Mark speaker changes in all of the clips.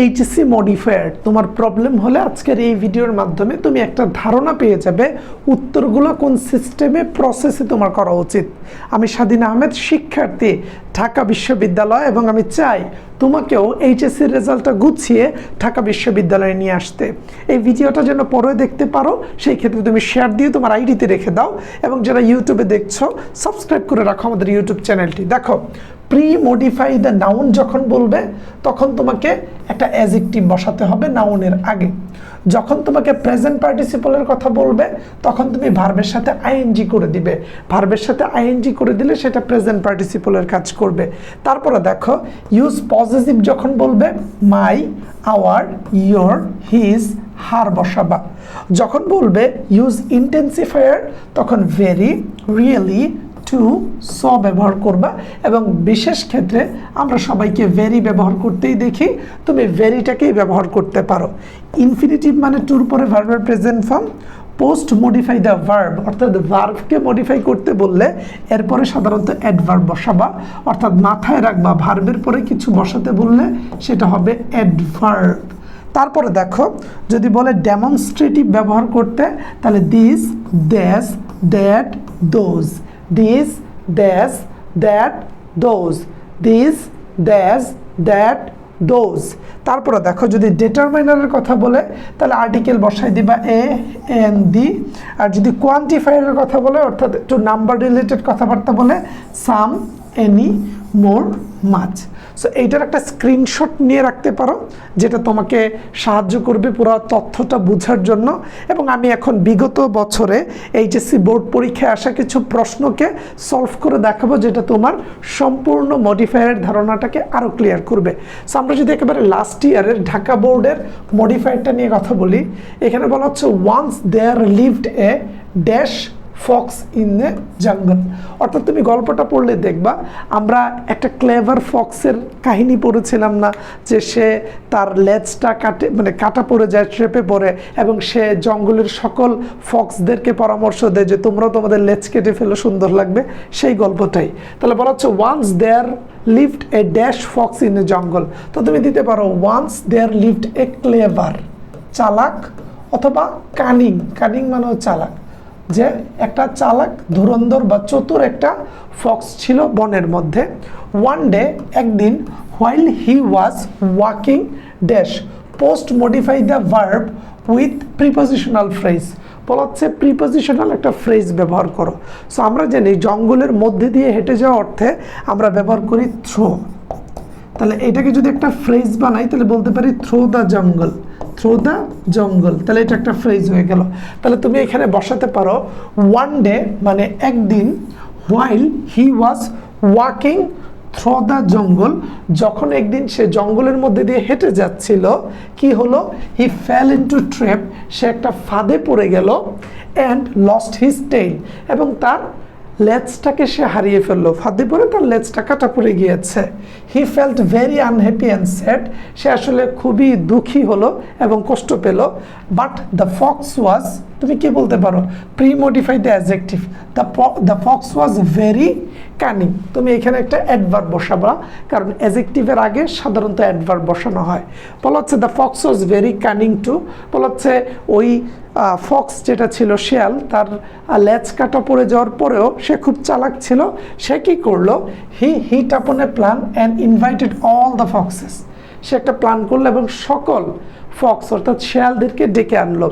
Speaker 1: HSC modifier তোমার problem হলে আজকের এই ভিডিওর মাধ্যমে তুমি একটা ধারণা পেয়ে যাবে উত্তরগুলো কোন সিস্টেমে প্রসেসে তোমার করা উচিত। আমি স্বাধীন আহমেদ, শিক্ষার্থী, ঢাকা বিশ্ববিদ্যালয় এবং আমি চাই তোমাকেও এইচএসসির রেজাল্টটা গুছিয়ে ঢাকা বিশ্ববিদ্যালয়ে নিয়ে আসতে। এই ভিডিওটা যেন পরে দেখতে পারো, সেই ক্ষেত্রে তুমি শেয়ার দিয়ে তোমার আইডিতে রেখে দাও এবং যারা ইউটিউবে দেখছ সাবস্ক্রাইব করে রাখো আমাদের ইউটিউব চ্যানেলটি দেখো প্রি মডিফাই দ্য নাউন যখন বলবে, তখন তোমাকে একটা অ্যাজেক্টিভ বসাতে হবে নাউনের আগে। যখন তোমাকে প্রেজেন্ট পার্টিসিপলের কথা বলবে, তখন তুমি ভার্বের সাথে আইএনজি করে দিবে। ভার্বের সাথে আইএনজি করে দিলে সেটা প্রেজেন্ট পার্টিসিপলের কাজ করবে। তারপরে দেখো ইউজ পজিটিভ যখন বলবে my our your his her বসাবা। যখন বলবে ইউজ ইন্টেন্সিফায়ার তখন ভেরি রিয়েলি টু স ব্যবহার করবা এবং বিশেষ ক্ষেত্রে আমরা সবাইকে ভেরি ব্যবহার করতেই দেখি, তুমি ভেরিটাকেই ব্যবহার করতে পারো। ইনফিনিটিভ মানে টুর পরে ভার্বের present form post modify the verb অর্থাৎ ভার্বকে মডিফাই করতে বললে এরপরে সাধারণত অ্যাডভার্ব বসাবা, অর্থাৎ মাথায় রাখবা ভার্বের পরে কিছু বসাতে বললে সেটা হবে অ্যাডভার্ব তারপরে দেখো, যদি বলে ডেমনস্ট্রেটিভ ব্যবহার করতে, তাহলে this these that those this these that those this these that those তারপরে দেখো, যদি ডেটারমাইনারের কথা বলে, তাহলে আর্টিকেল বসাই দিবা এ এন দি আর যদি কোয়ান্টিফায়ারের কথা বলে, অর্থাৎ একটু নাম্বার রিলেটেড কথাবার্তা বলে সাম এনি মোর মাছ। সো এইটার একটা স্ক্রিনশট নিয়ে রাখতে পারো, যেটা তোমাকে সাহায্য করবে পুরো তথ্যটা বোঝার জন্য। এবং আমি এখন বিগত বছরে এইচএসসি বোর্ড পরীক্ষায় আসা কিছু প্রশ্নকে সলভ করে দেখাবো, যেটা তোমার সম্পূর্ণ মডিফায়ারের ধারণাটাকে আরও ক্লিয়ার করবে। সো আমরা যদি একেবারে লাস্ট ইয়ারের ঢাকা বোর্ডের মডিফায়ারটা নিয়ে কথা বলি, এখানে বলা হচ্ছে once there lived a dash fox in the jungle. অর্থাৎ তুমি গল্পটা পড়লে দেখবা, আমরা একটা ক্লেভার ফক্সের কাহিনী পড়েছিলাম না, যে সে তার লেজটা কাটে মানে কাটা পড়ে যায় ট্রেপে পড়ে, এবং সে জঙ্গলের সকল ফক্সদেরকে পরামর্শ দেয় যে তোমরাও তোমাদের লেজ কেটে ফেলে, সুন্দর লাগবে। সেই গল্পটাই। তাহলে বলা হচ্ছে once there lived a dash fox in a jungle তো তুমি দিতে পারো once there lived a clever চালাক অথবা কানিং কানিং মানে চালাক। যে একটা চালাক ধুরন্ধর বা চতুর একটা ফক্স ছিল বনের মধ্যে। ওয়ান ডে একদিন while he was walking dash post modify the verb with prepositional phrase বলা হচ্ছে প্রিপোজিশনাল একটা ফ্রেজ ব্যবহার করো। সো আমরা জানি জঙ্গলের মধ্যে দিয়ে হেঁটে যাওয়া অর্থে আমরা ব্যবহার করি থ্রো তাহলে এটাকে যদি একটা ফ্রেজ বানাই, তাহলে বলতে পারি through the jungle through the jungle তাহলে এটা একটা ফ্রেজ হয়ে গেল। তাহলে তুমি এখানে বসাতে পারো ওয়ান ডে মানে একদিন while he was walking through the jungle যখন একদিন সে জঙ্গলের মধ্যে দিয়ে হেঁটে যাচ্ছিল, কি হলো? হি ফেল ইন্টু ট্রেপ সে একটা ফাঁদে পড়ে গেল অ্যান্ড লস্ট হিজ টেইল এবং তার লেজটাকে সে হারিয়ে ফেলল। ফাঁদে পরে তার লেজটা কাটা পড়ে গিয়েছে। He felt very unhappy and sad সে আসলে খুবই দুঃখী হলো এবং কষ্ট পেল। বাট দ্য ফক্স ওয়াজ তুমি কি বলতে পারো? Pre modify the adjective the the fox was very cunning তুমি এখানে একটা অ্যাডভার্ব বসাবা, কারণ অ্যাজেক্টিভের আগে সাধারণত অ্যাডভার্ব বসানো হয়। বলা হচ্ছে the fox was very cunning to বলা হচ্ছে ওই ফক্স যেটা ছিল শেয়াল, তার লেজ কাটা পড়ে যাওয়ার পরেও সে খুব চালাক ছিল। সে কী করল? He hit upon a plan and invited all the foxes সে একটা প্ল্যান করল এবং সকল ফক্স অর্থাৎ শেয়ালদেরকে ডেকে আনলো।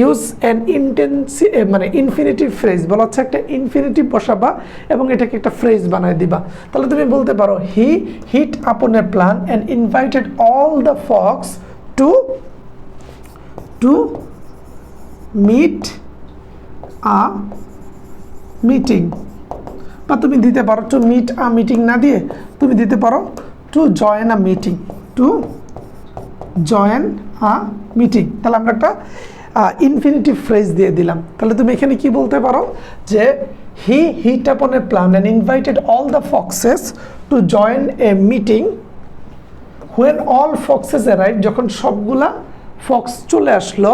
Speaker 1: ইউজ অ্যান ইন্টেন্সি মানে ইনফিনিটিভ ফ্রেজ বলা হচ্ছে একটা ইনফিনিটিভ বসাবা এবং এটাকে একটা ফ্রেজ বানায় দিবা। তাহলে তুমি বলতে পারো he hit upon a plan and invited all the fox to to meet a meeting বা তুমি দিতে পারো টু মিট আ মিটিং না দিয়ে তুমি দিতে পারো to join a meeting to join a meeting তাহলে আমরা একটা ইনফিনিটিভ ফ্রেজ দিয়ে দিলাম। তাহলে তুমি এখানে কি বলতে পারো? যে he hit upon a plan and invited all the foxes to join a meeting when all foxes arrive যখন সবগুলা ফক্স চলে আসলো।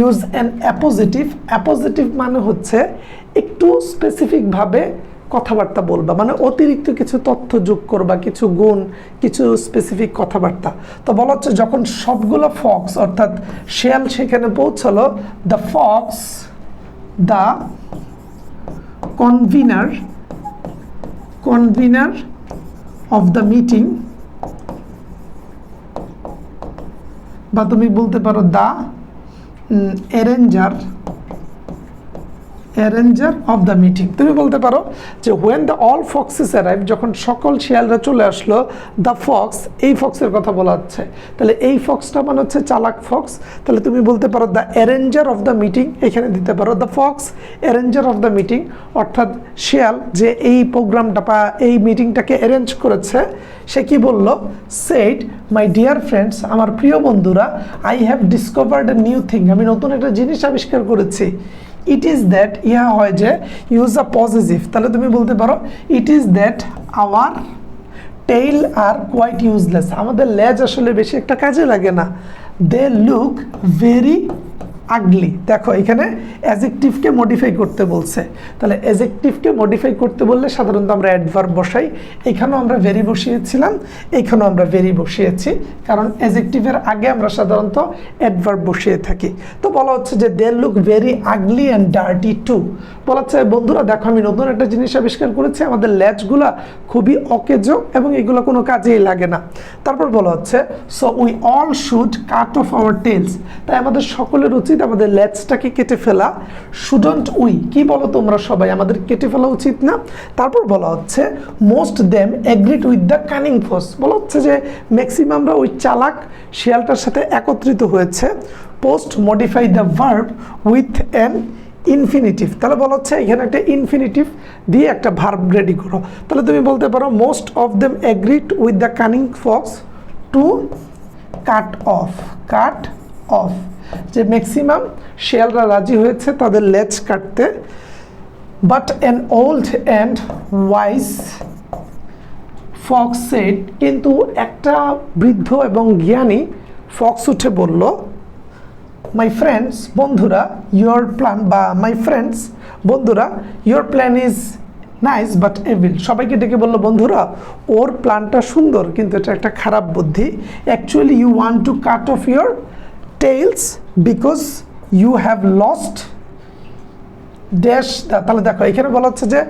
Speaker 1: ইউজ অ্যান অ্যাপোজিটিভ অ্যাপোজিটিভ মানে হচ্ছে একটু স্পেসিফিকভাবে কথাবার্তা বলবা। মানে অতিরিক্ত কিছু তথ্য যোগ করবা, কিছু গুণ, কিছু স্পেসিফিক কথাবার্তা। তো বলা হচ্ছে যখন সবগুলো ফক্স অর্থাৎ শেয়াল সেখানে পৌঁছালো the fox the convener convener of the meeting বা তুমি বলতে পারো the arranger arranger of the meeting. তুমি বলতে পারো যে when the all foxes arrive যখন সকল শিয়ালরা চলে আসলো দ্য ফক্স এই ফক্সের কথা বলা হচ্ছে। তাহলে এই ফক্সটা মানে হচ্ছে চালাক ফক্স তাহলে তুমি বলতে পারো the arranger of the meeting এখানে দিতে পারো the fox arranger of the meeting অর্থাৎ শিয়াল যে এই প্রোগ্রামটা বা এই মিটিংটাকে অ্যারেঞ্জ করেছে, সে কি বলল? সেট মাই ডিয়ার ফ্রেন্ডস আমার প্রিয় বন্ধুরা I have discovered new thing আমি নতুন একটা জিনিস আবিষ্কার করেছি। ইট ইজ দ্যাট ইহা হয় যে ইউজ আ পজিটিভ তাহলে তুমি বলতে পারো it is that our tail are quite useless আমাদের লেজ আসলে বেশি একটা কাজে লাগে না। They look very ugly. দেখো, এখানে অ্যাজেকটিভকে মডিফাই করতে বলছে। তাহলে অ্যাজেকটিভকে মডিফাই করতে বললে সাধারণত আমরা অ্যাডভার্ব বসাই। এখানেও আমরা ভেরি বসিয়েছিলাম, এখানেও আমরা ভেরি বসিয়েছি, কারণ অ্যাজেকটিভের আগে আমরা সাধারণত অ্যাডভার্ব বসিয়ে থাকি। তো বলা হচ্ছে যে they look very ugly and dirty to বলা হচ্ছে, বন্ধুরা, দেখো, আমি নতুন একটা জিনিস আবিষ্কার করেছি। আমাদের ল্যাচগুলা খুবই অকেজো এবং এগুলো কোনো কাজেই লাগে না। তারপর বলা হচ্ছে so we all should cut off our tails তাই আমাদের সকলের উচিত আমাদের ল্যাচটাকে কেটে ফেলা শুডন্ট উই। কি বলো তোমরা সবাই? আমাদের কেটে ফেলা উচিত না। তারপর বলা হচ্ছে most them agreed with the cunning force বলা হচ্ছে যে ম্যাক্সিমামরা ওই চালাক শিয়ালটার সাথে একত্রিত হয়েছে। Post modify the verb with an infinitive তাহলে বলা হচ্ছে, এখানে একটা ইনফিনিটিভ দিয়ে একটা ভার্ব রেডি করো। তাহলে তুমি বলতে পারো most of them agreed with the cunning fox to cut off cut off যে ম্যাক্সিমাম শেয়ালরা রাজি হয়েছে তাদের লেজ কাটতে। But an old and wise fox said কিন্তু একটা বৃদ্ধ এবং জ্ঞানী ফক্স উঠে বলল মাই ফ্রেন্ডস বন্ধুরা ইয়োর প্ল্যান বা মাই ফ্রেন্ডস বন্ধুরা your plan is nice but evil সবাইকে ডেকে বলল, বন্ধুরা, ওর প্ল্যানটা সুন্দর, কিন্তু এটা একটা খারাপ বুদ্ধি। Actually you want to cut off your tails because you have lost দেশ তাহলে দেখো, এখানে বলা হচ্ছে যে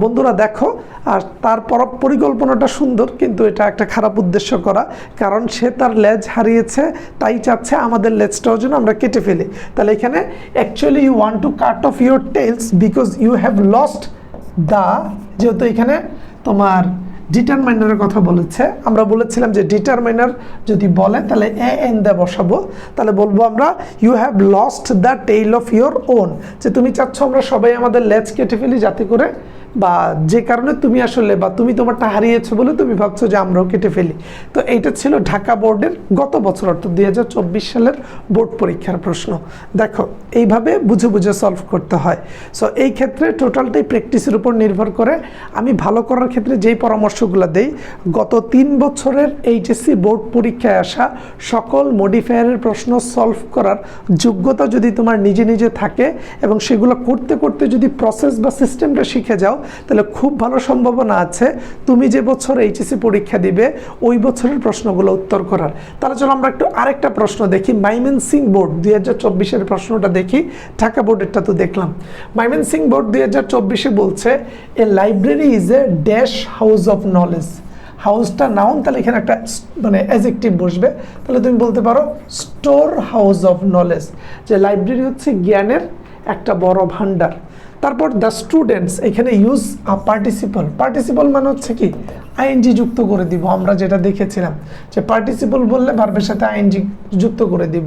Speaker 1: বন্ধুরা দেখো, আর তার পর- পরিকল্পনাটা সুন্দর, কিন্তু এটা একটা খারাপ উদ্দেশ্য করা, কারণ সে তার লেজ হারিয়েছে, তাই চাচ্ছে আমাদের লেজটাও যেন আমরা কেটে ফেলি। তাহলে এখানে actually you want to cut off your tails because you have lost the যেহেতু এখানে তোমার ডিটারমাইনারের কথা বলেছে। আমরা বলেছিলাম যে ডিটারমাইনার যদি বলে, তাহলে এ এন দে বসাবো। তাহলে বলব আমরা you have lost the tail of your own যে তুমি চাচ্ছ আমরা সবাই আমাদের লেজ কেটে ফেলি যাতে করে বা যে কারণে তুমি আসলে বা তুমি তোমারটা হারিয়েছো বলে তুমি ভাবছ যে আমরাও কেটে ফেলি। তো এইটা ছিল ঢাকা বোর্ডের গত বছর, অর্থাৎ দুই হাজার চব্বিশ সালের বোর্ড পরীক্ষার প্রশ্ন। দেখো, এইভাবে বুঝে বুঝে সলভ করতে হয়। সো এই ক্ষেত্রে টোটালটাই প্র্যাকটিসের উপর নির্ভর করে। আমি ভালো করার ক্ষেত্রে যেই পরামর্শগুলো দেই, গত তিন বছরের এইচএসসি বোর্ড পরীক্ষায় আসা সকল মডিফায়ারের প্রশ্ন সলভ করার যোগ্যতা যদি তোমার নিজে নিজে থাকে এবং সেগুলো করতে করতে যদি প্রসেস বা সিস্টেমটা শিখে যাও তাহলে খুব ভালো সম্ভাবনা আছে। তুমি যে বছর এইচএসসি পরীক্ষা দিবে, ওই বছরের প্রশ্নগুলো উত্তর করার। তাহলে চলো আমরা একটু আরেকটা প্রশ্ন দেখি। মাইমেন সিং বোর্ড দুই হাজার চব্বিশের প্রশ্নটা দেখি। ঢাকা বোর্ডেরটা তো দেখলাম। মাইমেন সিং বোর্ড দুই হাজার চব্বিশে বলছে a library is a dash house of knowledge হাউসটা noun তাহলে এখানে একটা মানে অ্যাজেক্টিভ বসবে। তাহলে তুমি বলতে পারো স্টোর হাউস অফ নলেজ যে লাইব্রেরি হচ্ছে জ্ঞানের একটা বড় ভাণ্ডার। তারপর দ্য স্টুডেন্টস এখানে ইউজ পার্টিসিপল পার্টিসিপল মানে হচ্ছে কি? আইএনজি যুক্ত করে দিব। আমরা যেটা দেখেছিলাম যে পার্টিসিপল বললে ভার্বের সাথে আইএনজি যুক্ত করে দিব।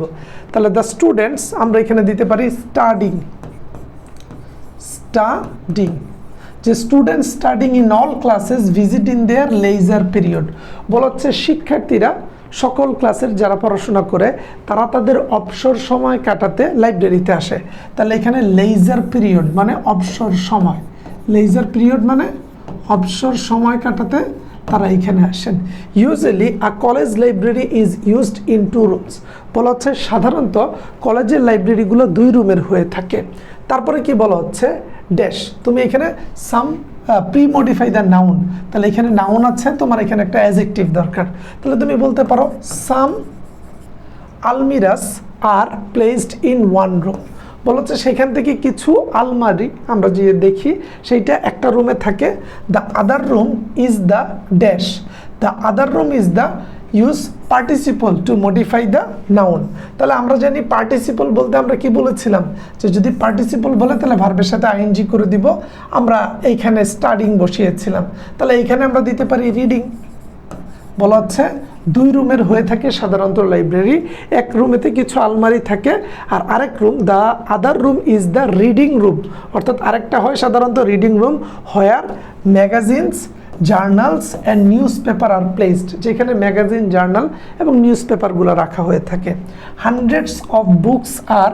Speaker 1: তাহলে দ্য স্টুডেন্টস আমরা এখানে দিতে পারি স্টাডিং স্টাডিং যে student studying in all classes visit in their leisure period বলা হচ্ছে শিক্ষার্থীরা সকল ক্লাসের যারা পড়াশোনা করে, তারা তাদের অবসর সময় কাটাতে লাইব্রেরিতে আসে। তাহলে এখানে লেজার পিরিয়ড মানে অবসর সময়। লেজার পিরিয়ড মানে অবসর সময় কাটাতে তারা এখানে আসেন। Usually a college library is used in two rooms বলা হচ্ছে সাধারণত কলেজের লাইব্রেরিগুলো দুই রুমের হয়ে থাকে। তারপরে কি বলা হচ্ছে? ড্যাশ তুমি এখানে some pre modify the noun তাহলে এখানে নাউন আছে, তোমার এখানে একটা অ্যাজেক্টিভ দরকার। তাহলে তুমি বলতে পারো some almirahs are placed in one room বলা হচ্ছে সেখান থেকে কিছু আলমারি আমরা যে দেখি, সেইটা একটা রুমে থাকে। The other room is the dash the other room is the use participle to modify the noun তাহলে আমরা জানি পার্টিসিপল বলতে আমরা কি বলেছিলাম? যে যদি পার্টিসিপল বলে, তাহলে ভার্বের সাথে আইএনজি করে দিব। আমরা এইখানে স্টাডিং বসিয়েছিলাম। তাহলে এইখানে আমরা দিতে পারি রিডিং বলা হচ্ছে, দুই রুমের হয়ে থাকে সাধারণত লাইব্রেরি এক রুমেতে কিছু আলমারি থাকে, আর আরেক room the other room is the reading room অর্থাৎ আরেকটা হয় সাধারণত reading room where magazines journals and newspaper are placed, যেখানে ম্যাগাজিন, জার্নাল এবং নিউজ পেপারগুলো রাখা হয়ে থাকে। Hundreds of books are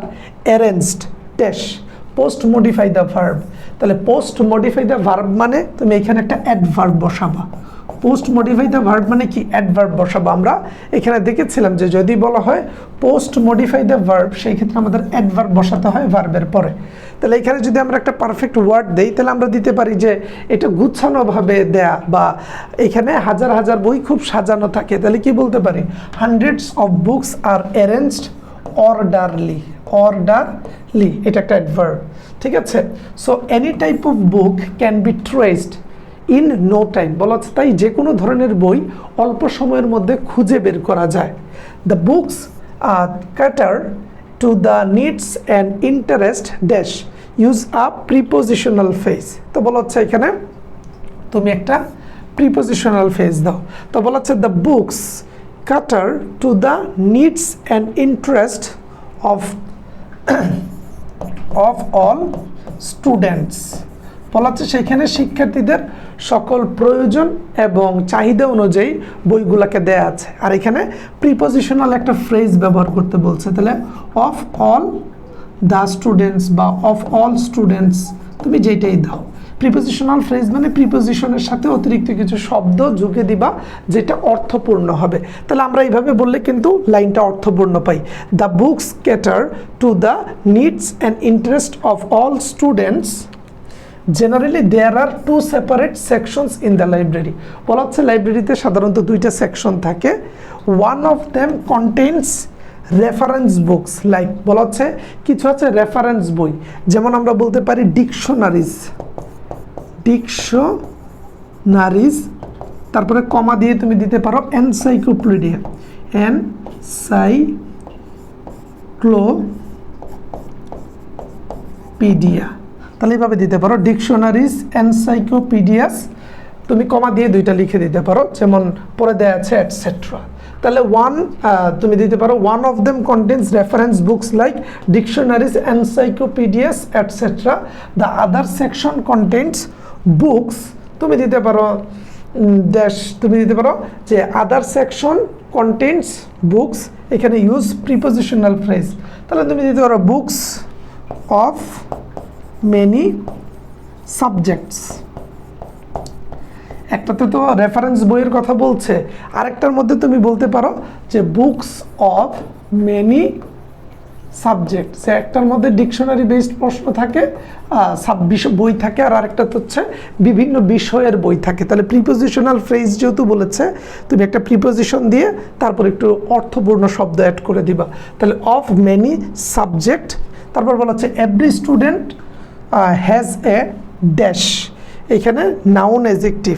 Speaker 1: arranged টেস post modify the verb. তাহলে পোস্ট মডিফাই দ্য ভার্ব মানে তুমি এখানে একটা অ্যাডভার্ব বসাবা। পোস্ট মডিফাই দ্য ভার্ব মানে কি? অ্যাডভার্ব বসাবো আমরা। এখানে দেখেছিলাম যে যদি বলা হয় পোস্ট মডিফাই দ্য ভার্ব সেই ক্ষেত্রে আমাদের অ্যাডভার্ব বসাতে হয় ভার্বের পরে। তাহলে এখানে যদি আমরা একটা পারফেক্ট ওয়ার্ড দেই, তাহলে আমরা দিতে পারি যে এটা গুছানোভাবে দেয়া বা এখানে হাজার হাজার বই খুব সাজানো থাকে। তাহলে কি বলতে পারি? Hundreds of books are arranged orderly orderly এটা একটা অ্যাডভার্ব ঠিক আছে? So any type of book can be traced in no time, বলা হচ্ছে তাই যে কোনো ধরনের বই অল্প সময়ের মধ্যে খুঁজে বের করা যায়। The books cater to the needs and interest dash use a prepositional phrase তো বলা হচ্ছে এখানে, তুমি একটা প্রিপোজিশনাল ফেস দাও। তো বলা হচ্ছে the books cater to the needs and interest of of all students বলা হচ্ছে সেখানে শিক্ষার্থীদের সকল প্রয়োজন এবং চাহিদা অনুযায়ী বইগুলোকে দেয়া আছে। আর এখানে প্রিপোজিশনাল একটা ফ্রেজ ব্যবহার করতে বলছে। তাহলে অফ অল দ্য স্টুডেন্টস বা অফ অল স্টুডেন্টস তুমি যেটাই দাও। প্রিপোজিশনাল ফ্রেজ মানে প্রিপোজিশনের সাথে অতিরিক্ত কিছু শব্দ যুগে দিবা, যেটা অর্থপূর্ণ হবে। তাহলে আমরা এইভাবে বললে কিন্তু লাইনটা অর্থপূর্ণ পাই। The books cater to the needs and interest of all students generally there are two separate sections in the library বলা হচ্ছে লাইব্রেরিতে সাধারণত দুইটা সেকশন থাকে। One of them contents reference books like বলা হচ্ছে কিছু আছে রেফারেন্স বই। যেমন আমরা বলতে পারি ডিকশনারিজ ডিকশনারিজ তারপরে কমা দিয়ে তুমি দিতে পারো এনসাইক্লোপিডিয়া এন সাই পিডিয়া তাহলে এইভাবে দিতে পারো। ডিকশনারিজ এনসাইক্লোপিডিয়াস তুমি কমা দিয়ে দুইটা লিখে দিতে পারো, যেমন পরে দেয়া আছে অ্যাটসেট্রা তাহলে ওয়ান তুমি দিতে পারো one of them contents reference books like dictionaries encyclopaedias et cetera the other section contents books তুমি দিতে পারো ড্যাশ তুমি দিতে পারো যে আদার সেকশন কন্টেন্টস বুকস এখানে ইউজ প্রিপোজিশনাল ফ্রেজ তাহলে তুমি দিতে পারো বুকস অফ মেনি সাবজেক্টস একটাতে তো রেফারেন্স বইয়ের কথা বলছে, আরেকটার মধ্যে তুমি বলতে পারো যে বুকস অফ মেনি সাবজেক্ট সে একটার মধ্যে ডিকশনারি বেসড প্রশ্ন থাকে বই থাকে, আর আরেকটা হচ্ছে বিভিন্ন বিষয়ের বই থাকে। তাহলে প্রিপোজিশনাল ফ্রেজ যেহেতু বলেছে, তুমি একটা প্রিপোজিশন দিয়ে তারপর একটু অর্থপূর্ণ শব্দ অ্যাড করে দিবা। তাহলে অফ মেনি সাবজেক্ট তারপর বলা হচ্ছে every student has a dash এখানে নাউন এজেকটিভ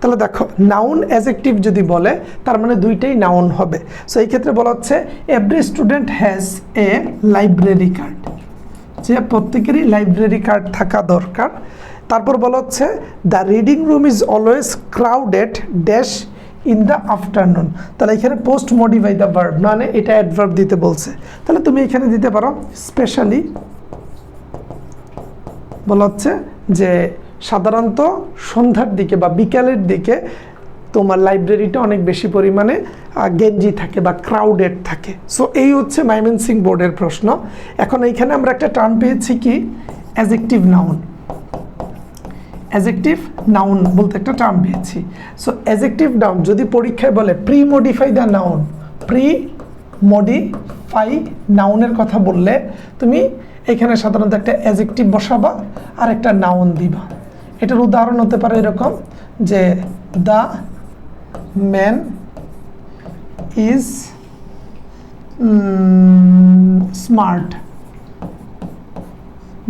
Speaker 1: তাহলে দেখো নাউন অ্যাজেক্টিভ যদি বলে, তার মানে দুইটাই নাউন হবে। সো এই ক্ষেত্রে বলা হচ্ছে every student has a library card যে প্রত্যেকেরই লাইব্রেরি কার্ড থাকা দরকার। তারপর বলা হচ্ছে the reading room is always crowded dash in the afternoon তাহলে এখানে পোস্ট মডিফাই দ্য ভার্ব মানে এটা অ্যাডভার্ব দিতে বলছে। তাহলে তুমি এখানে দিতে পারো স্পেশালি বলা হচ্ছে যে সাধারণত সন্ধ্যার দিকে বা বিকালের দিকে তোমার লাইব্রেরিটা অনেক বেশি পরিমাণে গেঞ্জি থাকে বা ক্রাউডেড থাকে। সো এই হচ্ছে মাইমেনসিং বোর্ডের প্রশ্ন। এখন এইখানে আমরা একটা টার্ম পেয়েছি কি? অ্যাজেক্টিভ নাউন অ্যাজেক্টিভ নাউন বলতে একটা টার্ম পেয়েছি। সো অ্যাজেক্টিভ নাউন যদি পরীক্ষায় বলে pre modify the noun pre modify নাউনের কথা বললে তুমি এখানে সাধারণত একটা অ্যাজেক্টিভ বসাবা, আর একটা নাউন দিবা। এটার উদাহরণ হতে পারে এরকম যে দ্য ম্যান ইজ স্মার্ট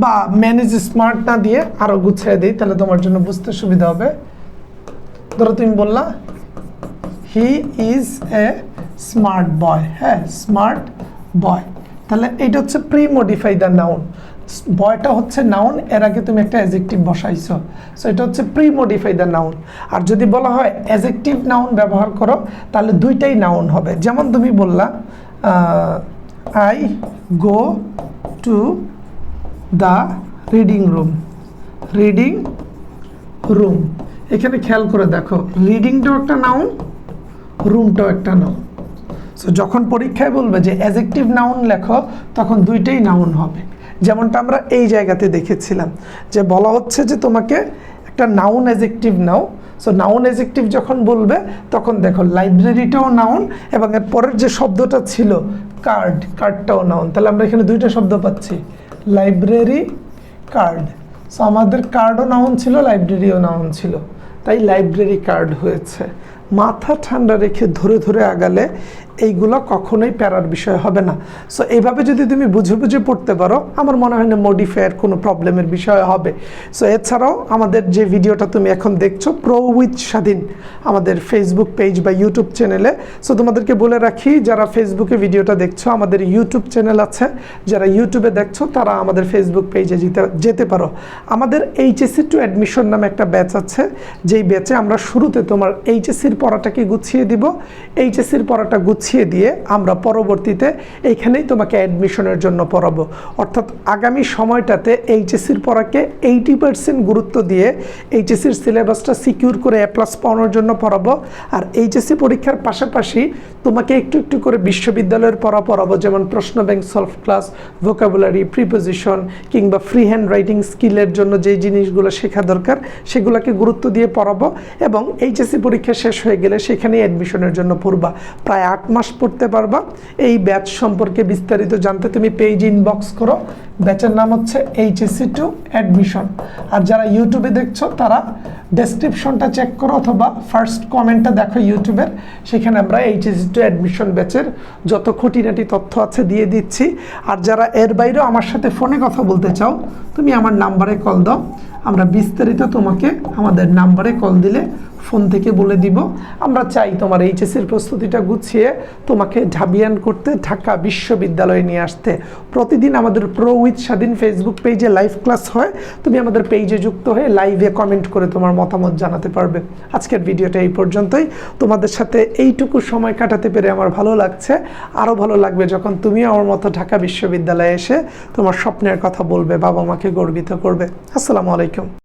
Speaker 1: বা ম্যানেজ স্মার্ট না দিয়ে আরও গুছিয়ে দিই, তাহলে তোমার জন্য বুঝতে সুবিধা হবে। ধরো তুমি বললা he is a smart boy হ্যাঁ স্মার্ট বয় তাহলে এটা হচ্ছে প্রি মডিফাই দ্য নাউন বয়টা হচ্ছে নাউন এর আগে তুমি একটা অ্যাজেক্টিভ বসাইছো। সো এটা হচ্ছে প্রি মডিফাই দ্য নাউন আর যদি বলা হয় অ্যাজেক্টিভ নাউন ব্যবহার করো, তাহলে দুইটাই নাউন হবে। যেমন তুমি বললা I go to the reading room reading room এখানে খেয়াল করে দেখো রিডিংটাও একটা নাউন রুমটাও একটা নাউন সো যখন পরীক্ষায় বলবে যে অ্যাজেক্টিভ নাউন লেখো, তখন দুইটাই নাউন হবে। যেমনটা আমরা এই জায়গাতে দেখেছিলাম, যে বলা হচ্ছে যে তোমাকে একটা নাউন অ্যাজেক্টিভ নাও। সো নাউন অ্যাজেক্টিভ যখন বলবে, তখন দেখো লাইব্রেরিটাও নাউন এবং এর পরের যে শব্দটা ছিল কার্ড কার্ডটাও নাউন তাহলে আমরা এখানে দুইটা শব্দ পাচ্ছি লাইব্রেরি কার্ড সো আমাদের কার্ডও নাউন ছিল লাইব্রেরিও নাউন ছিল। তাই লাইব্রেরি কার্ড হয়েছে। মাথা ঠান্ডা রেখে ধরে ধরে আগালে এইগুলো কখনোই প্যারার বিষয় হবে না। সো এইভাবে যদি তুমি বুঝে বুঝে পড়তে পারো, আমার মনে হয় না মডিফায়ার কোনো প্রবলেমের বিষয় হবে। সো এছাড়াও আমাদের যে ভিডিওটা তুমি এখন দেখছ প্রো উইথ স্বাধীন আমাদের ফেসবুক পেজ বা ইউটিউব চ্যানেলে সো তোমাদেরকে বলে রাখি, যারা ফেসবুকে ভিডিওটা দেখছ, আমাদের ইউটিউব চ্যানেল আছে। যারা ইউটিউবে দেখছ, তারা আমাদের ফেসবুক পেজে যেতে যেতে পারো। আমাদের এইচএসসি টু অ্যাডমিশন নামে একটা ব্যাচ আছে। যেই ব্যাচে আমরা শুরুতে তোমার এইচএসসির পড়াটাকে গুছিয়ে দিব। এইচএসসির পড়াটা গুছিয়ে দিয়ে আমরা পরবর্তীতে এইখানেই তোমাকে অ্যাডমিশনের জন্য পড়াবো। অর্থাৎ আগামী সময়টাতে এইচএসসির পড়াকে এইটি পার্সেন্ট গুরুত্ব দিয়ে এইচএসসির সিলেবাসটা সিকিউর করে এ প্লাস পাওয়ানোর জন্য পড়াবো। আর এইচএসসি পরীক্ষার পাশাপাশি তোমাকে একটু একটু করে বিশ্ববিদ্যালয়ের পড়া পড়াবো, যেমন প্রশ্ন bank solve class vocabulary preposition কিংবা ফ্রি হ্যান্ড রাইটিং স্কিলের জন্য যেই জিনিসগুলো শেখা দরকার, সেগুলোকে গুরুত্ব দিয়ে পড়াবো। এবং এইচএসসি পরীক্ষা শেষ হয়ে গেলে সেখানেই অ্যাডমিশনের জন্য পড়বা। প্রায় আট মাস পড়তে পারবা। এই ব্যাচ সম্পর্কে বিস্তারিত জানতে তুমি পেজ ইনবক্স করো। ব্যাচের নাম হচ্ছে এইচএসসি টু অ্যাডমিশন আর যারা ইউটিউবে দেখছ, তারা ডেসক্রিপশনটা চেক করো অথবা ফার্স্ট কমেন্টটা দেখো ইউটিউবের সেখানে আমরা এইচএসসি টু অ্যাডমিশন ব্যাচের যত খুঁটিনাটি তথ্য আছে দিয়ে দিচ্ছি। আর যারা এর বাইরেও আমার সাথে ফোনে কথা বলতে চাও, তুমি আমার নাম্বারে কল দাও। আমরা বিস্তারিত তোমাকে আমাদের নাম্বারে কল দিলে ফোন থেকে বলে দিব, আমরা চাই তোমার এইচএসির প্রস্তুতিটা গুছিয়ে তোমাকে ঢাবিয়ান করতে ঢাকা বিশ্ববিদ্যালয়ে নিয়ে আসতে। প্রতিদিন আমাদের প্রো উইথ স্বাধীন ফেসবুক পেজে লাইভ ক্লাস হয়, তুমি আমাদের পেজে যুক্ত হয়ে লাইভে কমেন্ট করে তোমার মতামত জানাতে পারবে। আজকের ভিডিওটা এই পর্যন্তই। তোমাদের সাথে এইটুকু সময় কাটাতে পেরে আমার ভালো লাগছে। আরও ভালো লাগবে যখন তুমিও আমার মতো ঢাকা বিশ্ববিদ্যালয়ে এসে তোমার স্বপ্নের কথা বলবে বাবা মাকে গর্বিত করবে। আসসালামু আলাইকুম।